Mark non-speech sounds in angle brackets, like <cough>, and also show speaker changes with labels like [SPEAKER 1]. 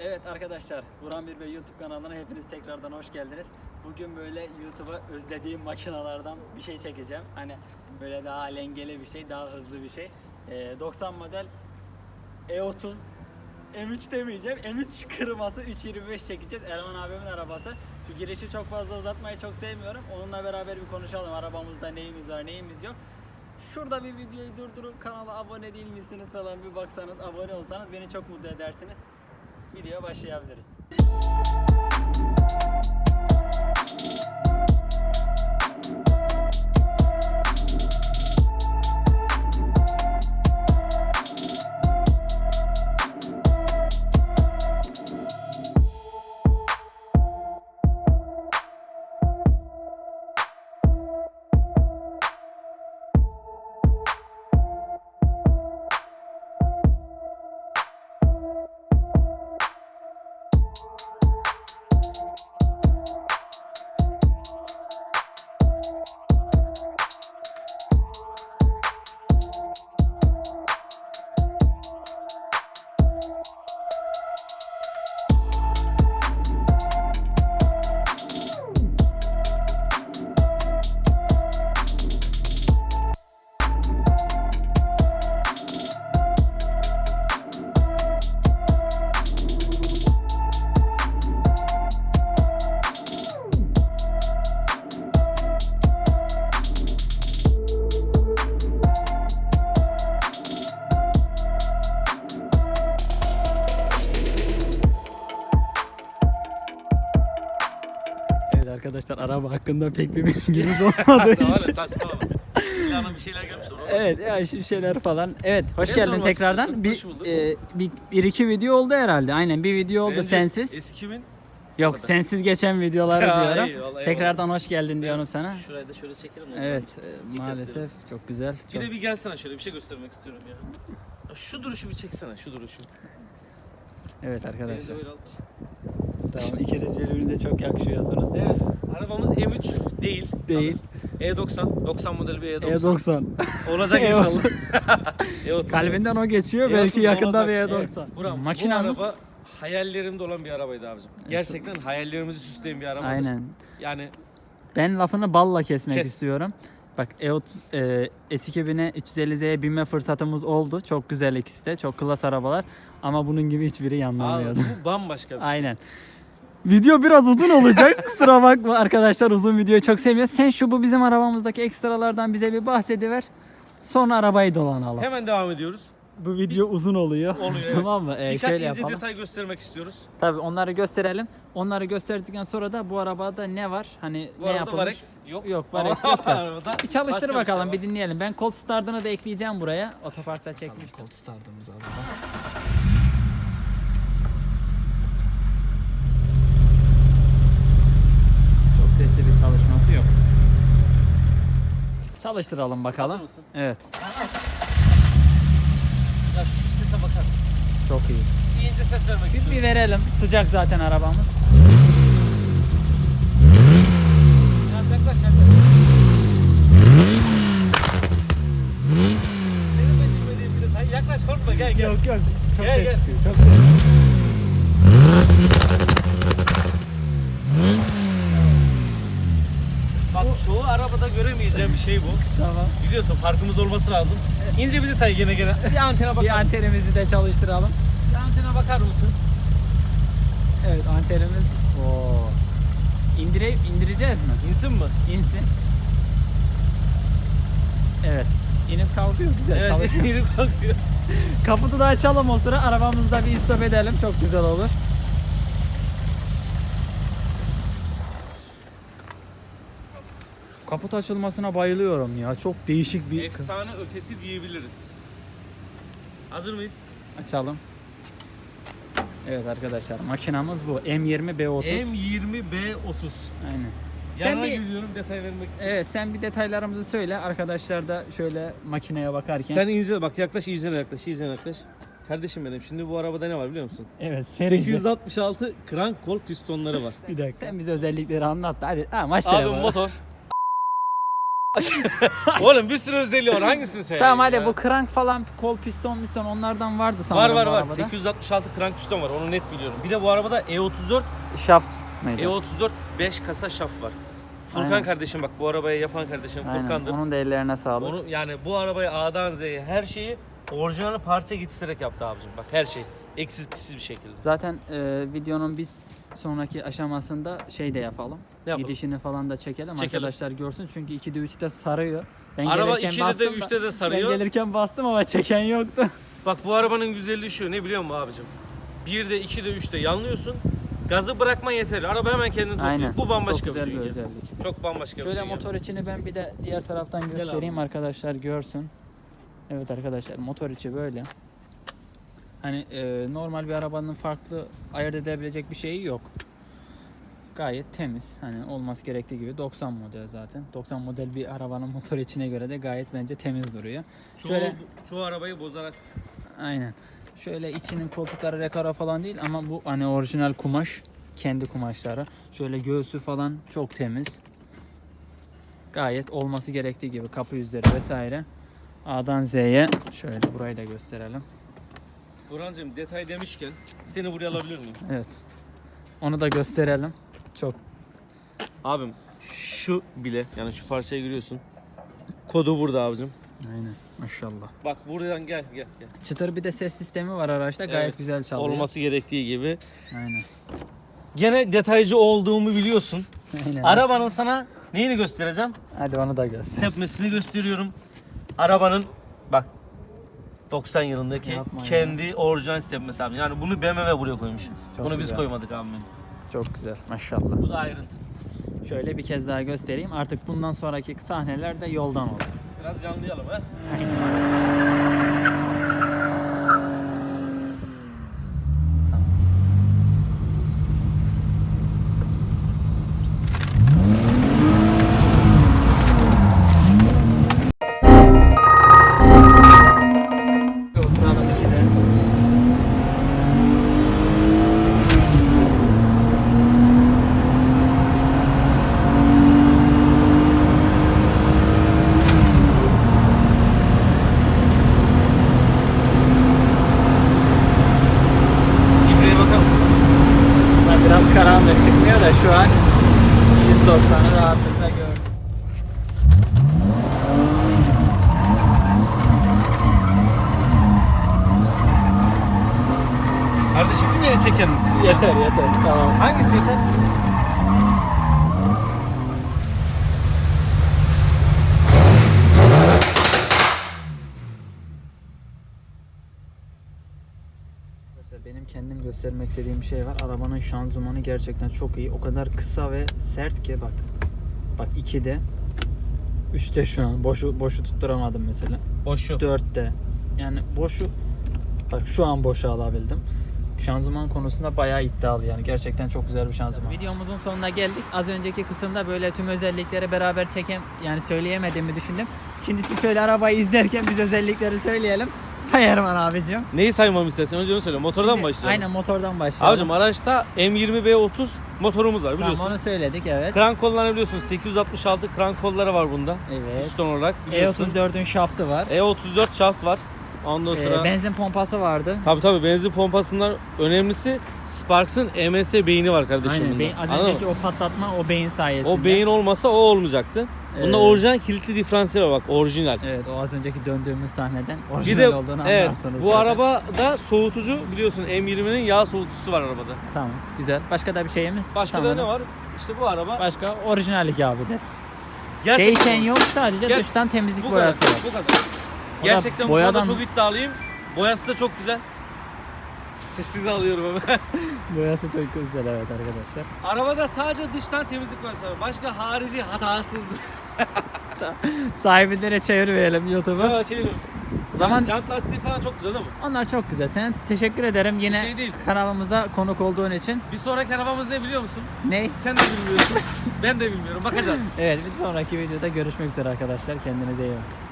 [SPEAKER 1] Evet arkadaşlar, Buran Bir Bey YouTube kanalına hepiniz tekrardan hoş geldiniz. Bugün böyle YouTube'a özlediğim makinalardan bir şey çekeceğim. Hani böyle daha alengeli bir şey, daha hızlı bir şey. Ee, 90 model E30 M3 demeyeceğim. M3 kırması 325 çekeceğiz. Erman abimin arabası. Şu girişi çok fazla uzatmayı çok sevmiyorum. Onunla beraber bir konuşalım. Arabamızda neyimiz var, neyimiz yok. Şurada bir videoyu durdurup kanala abone değil misiniz falan bir baksanız, abone olsanız beni çok mutlu edersiniz. Videoya başlayabiliriz. Evet arkadaşlar araba hakkında pek bir bilginiz olmadığı <laughs> için.
[SPEAKER 2] saçmalama. İlanın bir şeyler.
[SPEAKER 1] Evet ya şu şeyler falan. Evet hoş
[SPEAKER 2] Ne
[SPEAKER 1] geldin
[SPEAKER 2] sormak
[SPEAKER 1] tekrardan.
[SPEAKER 2] istiyorsun?
[SPEAKER 1] Bir,
[SPEAKER 2] Hoş bulduk.
[SPEAKER 1] e, bir, bir iki video oldu herhalde. Aynen bir video oldu sensiz.
[SPEAKER 2] Eski kimin?
[SPEAKER 1] Yok sensiz geçen videoları <laughs>
[SPEAKER 2] Ya,
[SPEAKER 1] diyorum.
[SPEAKER 2] eyvallah, eyvallah.
[SPEAKER 1] Tekrardan hoş geldin diyorum sana.
[SPEAKER 2] Şurayı da şöyle çekelim.
[SPEAKER 1] Evet e, maalesef çok güzel.
[SPEAKER 2] Bir
[SPEAKER 1] Çok...
[SPEAKER 2] de bir gelsene şöyle bir şey göstermek istiyorum ya. Şu duruşu bir çeksene şu duruşu.
[SPEAKER 1] Evet arkadaşlar.
[SPEAKER 2] böyle al.
[SPEAKER 1] Tamam ikiniz birbirinize çok yakışıyorsunuz.
[SPEAKER 2] Evet. Arabamız M3 değil.
[SPEAKER 1] Değil.
[SPEAKER 2] E90. 90 model bir E90.
[SPEAKER 1] E90. <laughs>
[SPEAKER 2] Olacak
[SPEAKER 1] E30.
[SPEAKER 2] inşallah. <laughs> E30.
[SPEAKER 1] Kalbinden o geçiyor.
[SPEAKER 2] E30
[SPEAKER 1] Belki yakında bir
[SPEAKER 2] olacak.
[SPEAKER 1] E90.
[SPEAKER 2] Evet. Buram,
[SPEAKER 1] Makinamız
[SPEAKER 2] bu araba hayallerimde olan bir arabaydı abicim. Gerçekten hayallerimizi süsleyen bir arabadır.
[SPEAKER 1] Aynen.
[SPEAKER 2] Yani
[SPEAKER 1] Ben lafını balla kesmek
[SPEAKER 2] Kes.
[SPEAKER 1] istiyorum. Bak E30 e, S2000'e 350Z'ye binme fırsatımız oldu. Çok güzel ikisi de. Çok klas arabalar. Ama bunun gibi hiçbiri
[SPEAKER 2] abi,
[SPEAKER 1] yanlamıyordu.
[SPEAKER 2] bu bambaşka bir şey. <laughs>
[SPEAKER 1] Aynen. Video biraz uzun olacak. <laughs> Kusura bakma arkadaşlar uzun videoyu çok sevmiyor. Sen şu bu bizim arabamızdaki ekstralardan bize bir bahsediver. Sonra arabayı dolanalım.
[SPEAKER 2] Hemen devam ediyoruz.
[SPEAKER 1] Bu video uzun oluyor.
[SPEAKER 2] Oluyor, <laughs> evet.
[SPEAKER 1] tamam mı? Ee,
[SPEAKER 2] Birkaç
[SPEAKER 1] şöyle
[SPEAKER 2] ince
[SPEAKER 1] yapalım.
[SPEAKER 2] detay göstermek istiyoruz.
[SPEAKER 1] Tabii onları gösterelim. Onları gösterdikten sonra da bu arabada ne var? Hani
[SPEAKER 2] Bu
[SPEAKER 1] ne
[SPEAKER 2] arada
[SPEAKER 1] yapılmış?
[SPEAKER 2] Varex yok.
[SPEAKER 1] Yok, Varex <laughs> yok da.
[SPEAKER 2] arabada
[SPEAKER 1] Bir çalıştır
[SPEAKER 2] başka bir
[SPEAKER 1] bakalım
[SPEAKER 2] şey
[SPEAKER 1] bir,
[SPEAKER 2] var.
[SPEAKER 1] dinleyelim. Ben Colt Start'ını da ekleyeceğim buraya. Otoparkta çekmiş.
[SPEAKER 3] Cold startımız araba.
[SPEAKER 1] Çok sesli bir çalışması yok. Çalıştıralım bakalım.
[SPEAKER 2] Hazır mısın?
[SPEAKER 1] Evet.
[SPEAKER 2] Ya şu sese bakar mısın?
[SPEAKER 1] Çok iyi.
[SPEAKER 2] Bir ince ses vermek
[SPEAKER 1] Bir,
[SPEAKER 2] istiyorum.
[SPEAKER 1] bir verelim. Sıcak zaten arabamız.
[SPEAKER 2] Biraz yaklaş yaklaş. Senin de bilmediğin bir detay. Yaklaş korkma gel gel.
[SPEAKER 1] yok. Çok
[SPEAKER 2] Gel,
[SPEAKER 1] ses
[SPEAKER 2] gel.
[SPEAKER 1] çıkıyor. Çok ses.
[SPEAKER 2] Arabada göremeyeceğim bir şey bu.
[SPEAKER 1] Tamam.
[SPEAKER 2] Biliyorsun farkımız olması lazım. İnce bir detay gene gene. Bir antene bakar
[SPEAKER 1] Bir
[SPEAKER 2] mısın?
[SPEAKER 1] antenimizi de çalıştıralım.
[SPEAKER 2] Bir antene bakar mısın?
[SPEAKER 1] Evet antenimiz. Oo. İndire, indireceğiz mi?
[SPEAKER 2] İnsin mi?
[SPEAKER 1] İnsin. Evet. İnip kalkıyor güzel
[SPEAKER 2] Evet,
[SPEAKER 1] çalışıyor. <laughs>
[SPEAKER 2] yürü kalkıyor.
[SPEAKER 1] Kaputu da açalım o sıra. Arabamızda bir istop edelim. Çok güzel olur. Kaput açılmasına bayılıyorum ya. Çok değişik bir...
[SPEAKER 2] Efsane ötesi diyebiliriz. Hazır mıyız?
[SPEAKER 1] Açalım. Evet arkadaşlar makinamız bu. M20 B30.
[SPEAKER 2] M20 B30.
[SPEAKER 1] Aynen. Sen
[SPEAKER 2] Yanına
[SPEAKER 1] bir,
[SPEAKER 2] geliyorum detay vermek için.
[SPEAKER 1] evet sen bir detaylarımızı söyle. Arkadaşlar da şöyle makineye bakarken.
[SPEAKER 2] Sen iyice bak yaklaş iyice yaklaş iyice yaklaş. Kardeşim benim şimdi bu arabada ne var biliyor musun?
[SPEAKER 1] Evet serici.
[SPEAKER 2] 866 crank kol pistonları var.
[SPEAKER 1] Bir dakika. Sen bize özellikleri anlat. Hadi ha, maç
[SPEAKER 2] Abi motor <laughs> Oğlum bir sürü özelliği var. Hangisini sen?
[SPEAKER 1] Tamam hadi
[SPEAKER 2] ya?
[SPEAKER 1] bu crank falan kol piston piston onlardan vardı sanırım
[SPEAKER 2] Var var
[SPEAKER 1] bu
[SPEAKER 2] var.
[SPEAKER 1] arabada.
[SPEAKER 2] 866 crank piston var. Onu net biliyorum. Bir de bu arabada E34
[SPEAKER 1] Shaft neydi?
[SPEAKER 2] E34 5 kasa şaf var. Furkan
[SPEAKER 1] Aynen.
[SPEAKER 2] kardeşim bak bu arabayı yapan kardeşim
[SPEAKER 1] Aynen.
[SPEAKER 2] Furkan'dır.
[SPEAKER 1] Onun da ellerine sağlık.
[SPEAKER 2] Onu yani bu arabayı A'dan Z'ye her şeyi orijinal parça getirerek yaptı abicim. Bak her şey eksiksiz bir şekilde.
[SPEAKER 1] Zaten e, videonun biz sonraki aşamasında şey de yapalım.
[SPEAKER 2] Ne yapalım?
[SPEAKER 1] Gidişini falan da çekelim.
[SPEAKER 2] Çekelim.
[SPEAKER 1] Arkadaşlar görsün çünkü 2'de 3'te sarıyor. Ben
[SPEAKER 2] Araba
[SPEAKER 1] gelirken
[SPEAKER 2] 2'de de
[SPEAKER 1] bastım da-
[SPEAKER 2] 3'te de sarıyor.
[SPEAKER 1] Ben gelirken bastım ama çeken yoktu.
[SPEAKER 2] Bak bu arabanın güzelliği şu ne biliyor musun abicim? 1'de 2'de 3'te yanlıyorsun. Gazı bırakma yeterli. Araba hemen kendini topluyor.
[SPEAKER 1] Aynen.
[SPEAKER 2] Bu bambaşka
[SPEAKER 1] Çok güzel
[SPEAKER 2] bir dünya.
[SPEAKER 1] özellik.
[SPEAKER 2] Çok bambaşka
[SPEAKER 1] Şöyle
[SPEAKER 2] dünya.
[SPEAKER 1] motor içini ben bir de diğer taraftan göstereyim arkadaşlar görsün. Evet arkadaşlar motor içi böyle. Hani e, normal bir arabanın farklı ayırt edebilecek bir şeyi yok. Gayet temiz. Hani olması gerektiği gibi 90 model zaten. 90 model bir arabanın motor içine göre de gayet bence temiz duruyor.
[SPEAKER 2] Çoğu,
[SPEAKER 1] Şöyle
[SPEAKER 2] çoğu arabayı bozarak
[SPEAKER 1] aynen. Şöyle içinin koltukları rekara falan değil ama bu hani orijinal kumaş. Kendi kumaşları. Şöyle göğsü falan çok temiz. Gayet olması gerektiği gibi kapı yüzleri vesaire. A'dan Z'ye şöyle burayı da gösterelim.
[SPEAKER 2] Burhan'cığım detay demişken seni buraya alabilir miyim?
[SPEAKER 1] Evet. Onu da gösterelim. Çok
[SPEAKER 2] Abim şu bile yani şu parçaya giriyorsun. Kodu burada abicim.
[SPEAKER 1] aynen maşallah.
[SPEAKER 2] Bak buradan gel gel gel.
[SPEAKER 1] Çıtır bir de ses sistemi var araçta. Gayet
[SPEAKER 2] Evet,
[SPEAKER 1] güzel çalıyor.
[SPEAKER 2] Olması gerektiği gibi.
[SPEAKER 1] Aynen.
[SPEAKER 2] Gene detaycı olduğumu biliyorsun.
[SPEAKER 1] Aynen.
[SPEAKER 2] Arabanın sana neyini göstereceğim?
[SPEAKER 1] Hadi onu da göster.
[SPEAKER 2] Tepmesini gösteriyorum. Arabanın bak 90 yılındaki
[SPEAKER 1] Yapma ya.
[SPEAKER 2] kendi orijinal tepmesi abi. Yani bunu BMW buraya koymuş.
[SPEAKER 1] Çok
[SPEAKER 2] bunu biz
[SPEAKER 1] güzel.
[SPEAKER 2] koymadık abi.
[SPEAKER 1] Çok güzel maşallah.
[SPEAKER 2] Bu da ayrıntı.
[SPEAKER 1] Şöyle bir kez daha göstereyim. Artık bundan sonraki sahneler de yoldan olsun.
[SPEAKER 2] Biraz canlayalım ha.
[SPEAKER 1] An 190'ı rahatlıkla gördüm.
[SPEAKER 2] Kardeşim bir beni çeker misin?
[SPEAKER 1] Yeter yeter tamam.
[SPEAKER 2] Hangisi yeter?
[SPEAKER 1] Arkadaşlar benim kendim göstermek istediğim bir şey var. Arabanın şanzımanı gerçekten çok iyi. O kadar kısa ve sert ki bak. Bak 2'de 3'te şu an. Boşu boşu tutturamadım mesela.
[SPEAKER 2] Boşu.
[SPEAKER 1] 4'te. Yani boşu bak şu an boşa alabildim. Şanzıman konusunda bayağı iddialı yani. Gerçekten çok güzel bir şanzıman. Videomuzun sonuna geldik. Az önceki kısımda böyle tüm özellikleri beraber çekem yani söyleyemediğimi düşündüm. Şimdi siz şöyle arabayı izlerken biz özellikleri söyleyelim. <laughs> Sayarım abicim.
[SPEAKER 2] Neyi saymamı istersen önce onu söyle. Motordan mı başlayalım?
[SPEAKER 1] Aynen motordan başlayalım.
[SPEAKER 2] Abicim araçta M20B30 motorumuz var biliyorsun.
[SPEAKER 1] Tamam onu söyledik evet.
[SPEAKER 2] Krank kollarını biliyorsun. 866 krank kolları var bunda.
[SPEAKER 1] Evet.
[SPEAKER 2] Piston olarak biliyorsun.
[SPEAKER 1] E34'ün şaftı var.
[SPEAKER 2] E34 şaft var. Ondan
[SPEAKER 1] Ee,
[SPEAKER 2] sonra
[SPEAKER 1] benzin pompası vardı.
[SPEAKER 2] Tabii tabii benzin pompasından önemlisi Sparks'ın EMS beyni var kardeşim
[SPEAKER 1] Aynen.
[SPEAKER 2] bunda.
[SPEAKER 1] beyin- az
[SPEAKER 2] Anladın
[SPEAKER 1] önceki
[SPEAKER 2] mı?
[SPEAKER 1] o patlatma o beyin sayesinde.
[SPEAKER 2] O beyin olmasa o olmayacaktı. Bunda
[SPEAKER 1] Ee,
[SPEAKER 2] orijinal kilitli diferansiyel var bak orijinal.
[SPEAKER 1] Evet o az önceki döndüğümüz sahneden
[SPEAKER 2] Bir
[SPEAKER 1] orijinal
[SPEAKER 2] de
[SPEAKER 1] olduğunu
[SPEAKER 2] evet
[SPEAKER 1] anlarsınız.
[SPEAKER 2] bu
[SPEAKER 1] zaten.
[SPEAKER 2] arabada soğutucu biliyorsun M20'nin yağ soğutucusu var arabada.
[SPEAKER 1] Tamam güzel. Başka da bir şeyimiz?
[SPEAKER 2] Başka
[SPEAKER 1] Tamam.
[SPEAKER 2] da ne var? İşte bu araba
[SPEAKER 1] Başka orijinallik abi des.
[SPEAKER 2] gerçekten
[SPEAKER 1] Değişen yok sadece
[SPEAKER 2] Ger-
[SPEAKER 1] dıştan temizlik
[SPEAKER 2] bu kadar.
[SPEAKER 1] boyası var.
[SPEAKER 2] Bu kadar. Gerçekten bu
[SPEAKER 1] boyadan-
[SPEAKER 2] konuda çok iddialıyım. Boyası da çok güzel. Sessiz alıyorum hemen. <laughs>
[SPEAKER 1] Boyası çok güzel evet arkadaşlar.
[SPEAKER 2] Arabada sadece dıştan temizlik boyası var. Başka harici hatasızlık. <laughs>
[SPEAKER 1] Sahibinlere çevirmeyelim YouTube'u.
[SPEAKER 2] Ya şey.
[SPEAKER 1] O zaman
[SPEAKER 2] Jant lastiği falan çok güzel değil mi?
[SPEAKER 1] onlar çok güzel. Sen teşekkür ederim yine
[SPEAKER 2] şey değil.
[SPEAKER 1] kanalımıza konuk olduğun için.
[SPEAKER 2] Bir sonraki arabamız ne biliyor musun?
[SPEAKER 1] Ne?
[SPEAKER 2] Sen de bilmiyorsun. ben de bilmiyorum. Bakacağız. <laughs>
[SPEAKER 1] Evet bir sonraki videoda görüşmek üzere arkadaşlar. Kendinize iyi bakın.